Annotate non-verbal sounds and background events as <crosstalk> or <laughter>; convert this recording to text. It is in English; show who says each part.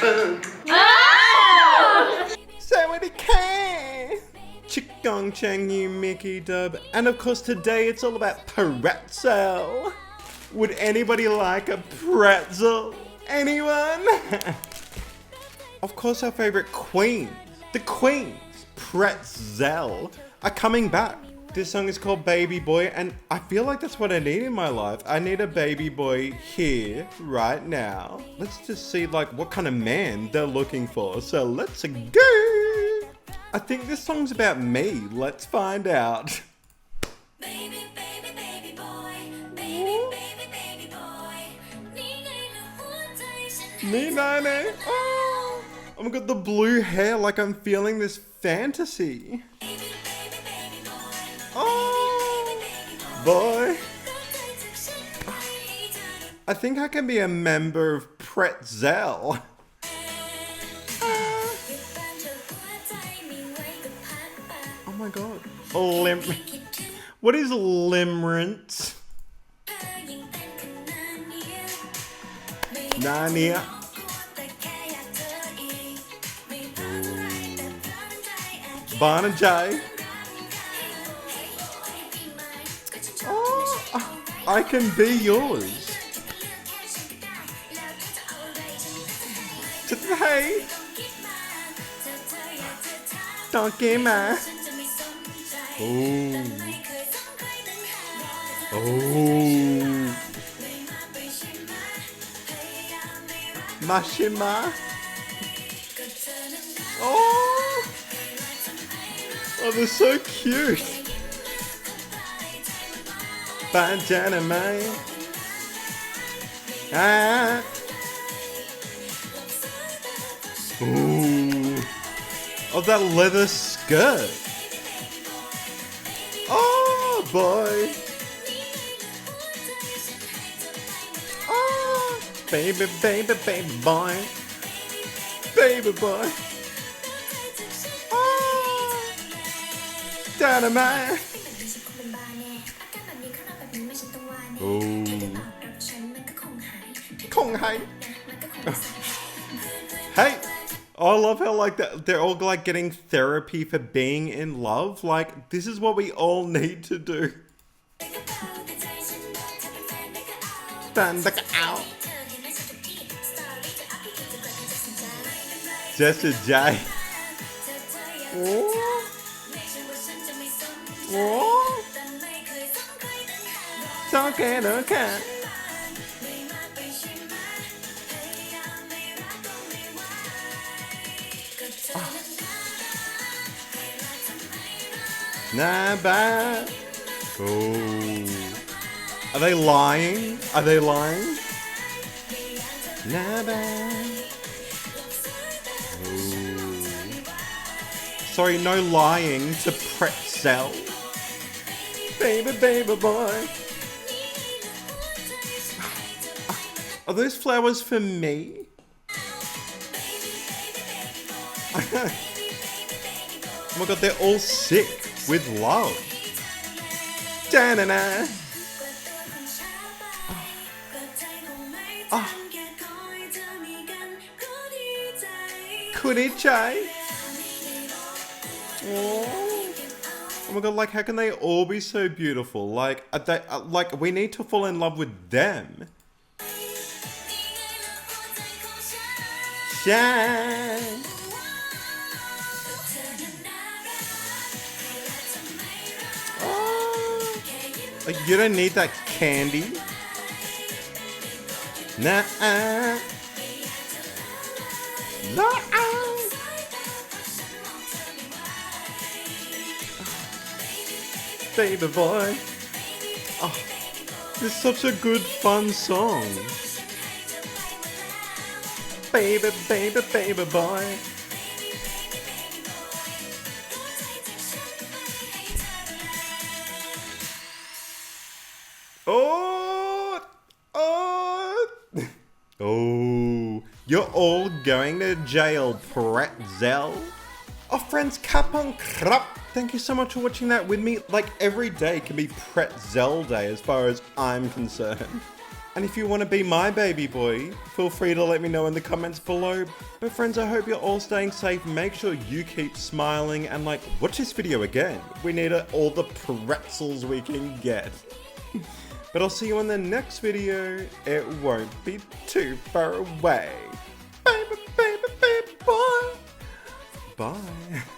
Speaker 1: happen.
Speaker 2: It can. Chickong Chang Yu Mickey Dub. And of course today it's all about pretzel. Would anybody like a pretzel? Anyone? <laughs> of course our favorite queens, the queens, pretzel, are coming back. This song is called Baby Boy, and I feel like that's what I need in my life. I need a baby boy here, right now. Let's just see like what kind of man they're looking for. So let's go. I think this song's about me. Let's find out.
Speaker 3: Baby, boy.
Speaker 2: Me, Oh. oh my god, the blue hair, like I'm feeling this fantasy. Oh, boy. I think I can be a member of Pretzel.
Speaker 3: Uh.
Speaker 2: Oh my god. Lim. What is limerence? Narnia. Banajai. I can be yours.
Speaker 3: today. Donkey Man.
Speaker 2: Oh.
Speaker 3: Oh.
Speaker 2: Mashima. Oh. Oh, they're so cute. Bandana man. Ah. Ooh. Oh, that leather skirt. Oh, boy. Oh, baby, baby, baby boy. Baby boy. Oh, dynamite. โอ้
Speaker 3: เธอจะตอบรับฉันมันก็คงหาย
Speaker 2: Kong hai.
Speaker 3: มันก็คงไม่สาย
Speaker 2: Hey, oh, I love how like that they're all like getting therapy for being in love. Like this is what we all need to do.
Speaker 3: แต่ก็เบาแต่ใจฉันเบาถ้าเป็นแฟนได้ก็เอา
Speaker 2: Stand back out.
Speaker 3: เธอเห็นในสถานที่สตอรี่จะอัพให้เธอจะเกิดการตัดสินใจเป็นไร
Speaker 2: Just a J.
Speaker 3: เธ só quero. Ah.
Speaker 2: Nah, bad. Oh. Are they lying? Are they lying? Nah, bad. Oh. Sorry, no lying to pretzel. Baby, baby boy. Are those flowers for me? <laughs> oh my god, they're all sick with love. Da-na-na.
Speaker 3: Oh.
Speaker 2: Oh. Oh. oh my god, like how can they all be so beautiful? Like, they, uh, like we need to fall in love with them. Shine. Oh. Like, you don't need that candy. Nah. Nah. Baby boy. Oh, it's such a good fun song. Baby, baby, baby boy. Oh, oh, <laughs> oh! You're all going to jail, pretzel. Oh, friends, Kapon Krap. Thank you so much for watching that with me. Like every day can be pretzel day as far as I'm concerned. And if you want to be my baby boy, feel free to let me know in the comments below. But friends, I hope you're all staying safe. Make sure you keep smiling and like, watch this video again. We need all the pretzels we can get. <laughs> but I'll see you in the next video. It won't be too far away. Baby, baby, baby boy. Bye. <laughs>